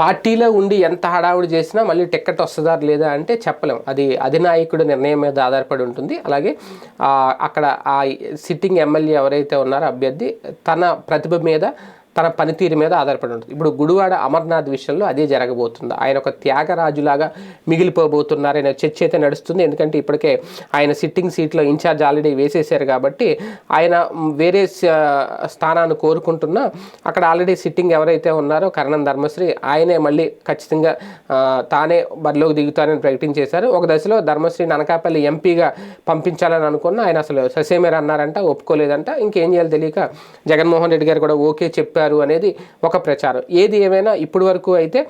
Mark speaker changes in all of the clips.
Speaker 1: పార్టీలో ఉండి ఎంత హడావుడి చేసినా మళ్ళీ టిక్కెట్ వస్తుందా లేదా అంటే చెప్పలేం. అది అధినాయకుడు నిర్ణయం మీద ఆధారపడి ఉంటుంది. అలాగే అక్కడ ఆ సిట్టింగ్ ఎమ్మెల్యే ఎవరైతే ఉన్నారో అభ్యర్థి తన ప్రతిభ మీద తన పనితీరు మీద ఆధారపడి ఉంటుంది. ఇప్పుడు గుడివాడ అమర్నాథ్ విషయంలో అదే జరగబోతుంది. ఆయన ఒక త్యాగరాజులాగా మిగిలిపోబోతున్నారనే చర్చ అయితే నడుస్తుంది. ఎందుకంటే ఇప్పటికే ఆయన సిట్టింగ్ సీట్లో ఇన్ఛార్జ్ ఆల్రెడీ వేసేసారు కాబట్టి ఆయన వేరే స్థానాన్ని కోరుకుంటున్నా అక్కడ ఆల్రెడీ సిట్టింగ్ ఎవరైతే ఉన్నారో కరణం ధర్మశ్రీ ఆయనే మళ్ళీ ఖచ్చితంగా తానే బరిలోకి దిగుతానని ప్రకటించేశారు. ఒక దశలో ధర్మశ్రీ అనకాపల్లి ఎంపీగా పంపించాలని అనుకున్న ఆయన అసలు ససేమేర్ అన్నారంట ఒప్పుకోలేదంట. ఇంకేం చేయాలో తెలియక జగన్మోహన్ రెడ్డి గారు కూడా ఓకే చెప్పారు. అనేది ఒక ప్రచారం. ఏది ఏమైనా ఇప్పటి వరకు అయితే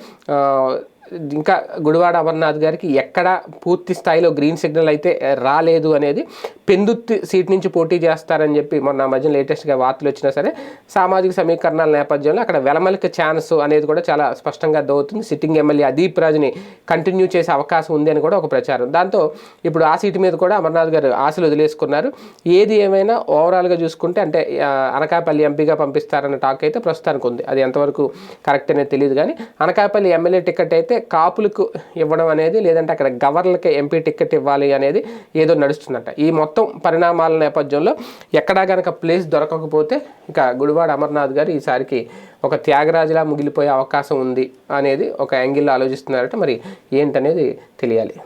Speaker 1: ఇంకా గుడివాడ అమర్నాథ్ గారికి ఎక్కడ పూర్తి స్థాయిలో గ్రీన్ సిగ్నల్ అయితే రాలేదు అనేది పెందుత్తి సీట్ నుంచి పోటీ చేస్తారని చెప్పి మొన్న మధ్యన లేటెస్ట్గా వార్తలు వచ్చినా సరే సామాజిక సమీకరణాల నేపథ్యంలో అక్కడ వెలమలిక ఛాన్స్ అనేది కూడా చాలా స్పష్టంగా అర్థమవుతుంది సిట్టింగ్ ఎమ్మెల్యే అదీప్ రాజుని కంటిన్యూ చేసే అవకాశం ఉంది అని కూడా ఒక ప్రచారం. దాంతో ఇప్పుడు ఆ సీటు మీద కూడా అమర్నాథ్ గారు ఆశలు వదిలేసుకున్నారు. ఏది ఏమైనా ఓవరాల్గా చూసుకుంటే అంటే అనకాపల్లి ఎంపీగా పంపిస్తారన్న టాక్ అయితే ప్రస్తుతానికి ఉంది. అది ఎంతవరకు కరెక్ట్ అనేది తెలియదు కానీ అనకాపల్లి ఎమ్మెల్యే టికెట్ అయితే కాపులకు ఇవ్వడం అనేది లేదంటే అక్కడ గవర్నర్కి ఎంపీ టికెట్ ఇవ్వాలి అనేది ఏదో నడుస్తుందంట. ఈ మొత్తం పరిణామాల నేపథ్యంలో ఎక్కడా కనుక ప్లేస్ దొరకకపోతే ఇక గుడివాడ అమర్నాథ్ గారు ఈసారికి ఒక త్యాగరాజులా ముగిలిపోయే అవకాశం ఉంది అనేది ఒక యాంగిల్లో ఆలోచిస్తున్నారట. మరి ఏంటనేది తెలియాలి.